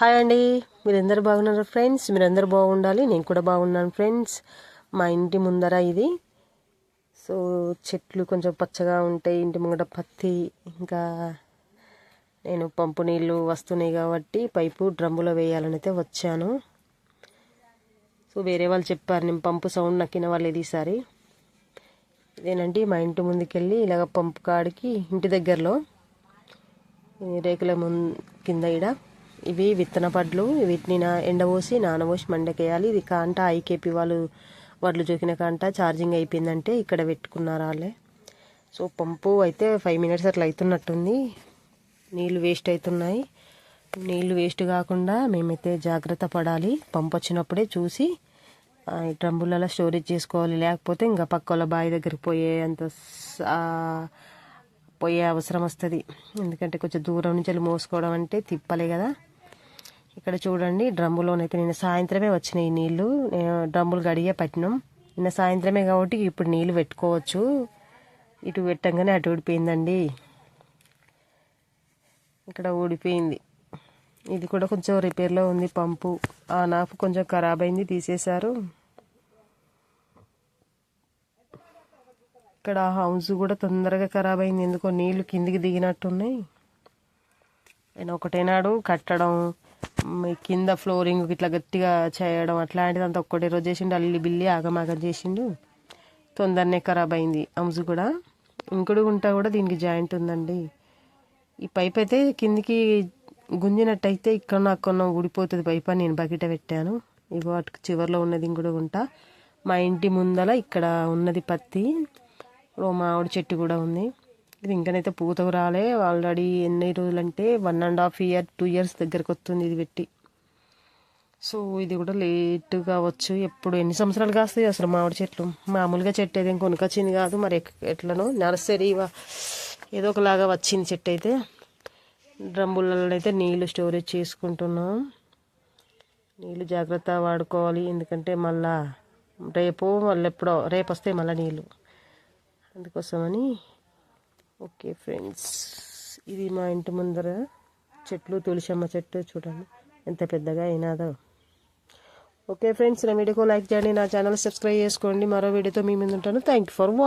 Hi అండి మీరందరూ బాగున్నారు ఫ్రెండ్స్ మీరందరూ బాగుండాలి? నేను కూడా బాగున్నాను ఫ్రెండ్స్ మా ఇంటి ముందర ఇది. సో చెట్లు కొంచెం పచ్చగా ఉంటాయి ఇంటి ముంగట పత్తి ఇంకా నేను పంపు నీళ్ళు వస్తున్నాయి కాబట్టి పైపు డ్రమ్ములో వేయాలని అయితే వచ్చాను. సో వేరే వాళ్ళు చెప్పారు నేను పంపు సౌండ్ నక్కిన వాళ్ళు ఇది ఈసారి. ఇదేనండి మా ఇంటి ముందుకెళ్ళి ఇలాగ పంపు కాడికి ఇంటి దగ్గరలో రేకుల ముందు కింద ఇడ ఇవి విత్తన పడ్లు. వీటిని నా ఎండబోసి నానబోసి మండకేయాలి. ఇది కాంట ఐకేపీ వాళ్ళు వడ్లు చూకిన కాంట. ఛార్జింగ్ అయిపోయిందంటే ఇక్కడ పెట్టుకున్నారు వాళ్ళే. సో పంపు అయితే ఫైవ్ మినిట్స్ అట్లా అవుతున్నట్టుంది నీళ్ళు వేస్ట్ అవుతున్నాయి నీళ్ళు వేస్ట్ కాకుండా మేమైతే జాగ్రత్త పడాలి. పంపు వచ్చినప్పుడే చూసి ఆ, డ్రమ్ములలో స్టోరేజ్ చేసుకోవాలి. లేకపోతే ఇంకా పక్క వాళ్ళ బావి దగ్గరికి పోయే అంత పోయే అవసరం వస్తుంది. ఎందుకంటే కొంచెం దూరం నుంచి వెళ్ళి మోసుకోవడం అంటే తిప్పలే కదా. ఇక్కడ చూడండి డ్రమ్ములోనైతే నిన్న సాయంత్రమే వచ్చినాయి నీళ్ళు డ్రమ్ములు గడిగే పట్టినాం. నిన్న సాయంత్రమే కాబట్టి ఇప్పుడు నీళ్ళు పెట్టుకోవచ్చు. ఇటు పెట్టంగానే అటు ఊడిపోయిందండి. ఇక్కడ ఊడిపోయింది. ఇది కూడా కొంచెం రిపేర్లో ఉంది పంపు. ఆ నాపు కొంచెం ఖరాబ్ అయింది తీసేశారు. ఇక్కడ హౌస్ కూడా తొందరగా ఖరాబ్ అయింది. ఎందుకో నీళ్ళు కిందికి దిగినట్టున్నాయి. ఆయన ఒకటేనాడు కట్టడం కింద ఫ్లోరింగ్ ఇట్లా గట్టిగా చేయడం అట్లాంటిది అంతా ఒక్కటే రోజు చేసిండు అల్లి బిల్లి ఆగమాగం చేసిండు. తొందరనే ఖరాబ్ అయింది అంజు కూడా. ఇంకుడు గుంట కూడా దీనికి జాయింట్ ఉందండి. ఈ పైప్ అయితే కిందికి గుంజినట్టయితే ఇక్కడ అక్కడ ఊడిపోతుంది పైప్ అని నేను బకెట పెట్టాను. ఇగో అటు చివరిలో ఉన్నది ఇంకుడు గుంట. మా ఇంటి ముందల ఇక్కడ ఉన్నది పత్తి. మామిడి చెట్టు కూడా ఉంది. ఇది ఇంకనైతే పూతకు రాలే ఆల్రెడీ ఎన్ని రోజులంటే one and half year two years దగ్గరకు వస్తుంది ఇది పెట్టి. సో ఇది కూడా లేట్గా వచ్చు ఎప్పుడు ఎన్ని సంవత్సరాలు కాస్తాయి అసలు మామిడి చెట్లు? మామూలుగా చెట్టు అయితే కొనుకొచ్చింది కాదు. మరి ఎట్లనో నర్సరీ ఏదో ఒకలాగా వచ్చింది చెట్టు అయితే. డ్రమ్ములలో అయితే నీళ్ళు స్టోరేజ్ చేసుకుంటున్నాం. నీళ్ళు జాగ్రత్త వాడుకోవాలి. ఎందుకంటే మళ్ళా రేపు మళ్ళీ ఎప్పుడో రేపు వస్తాయి మళ్ళీ నీళ్ళు అందుకోసమని ఓకే ఫ్రెండ్స్ ఇది మా ఇంటి ముందర చెట్లు తులసమ్మ చెట్టు చూడండి. ఎంత పెద్దగా అయినాదో. ఓకే ఫ్రెండ్స్ నా వీడియోకు లైక్ చేయండి నా ఛానల్ సబ్స్క్రైబ్ చేసుకోండి. మరో వీడియోతో మీ ముందు ఉంటాను థ్యాంక్ యూ ఫర్ వాచ్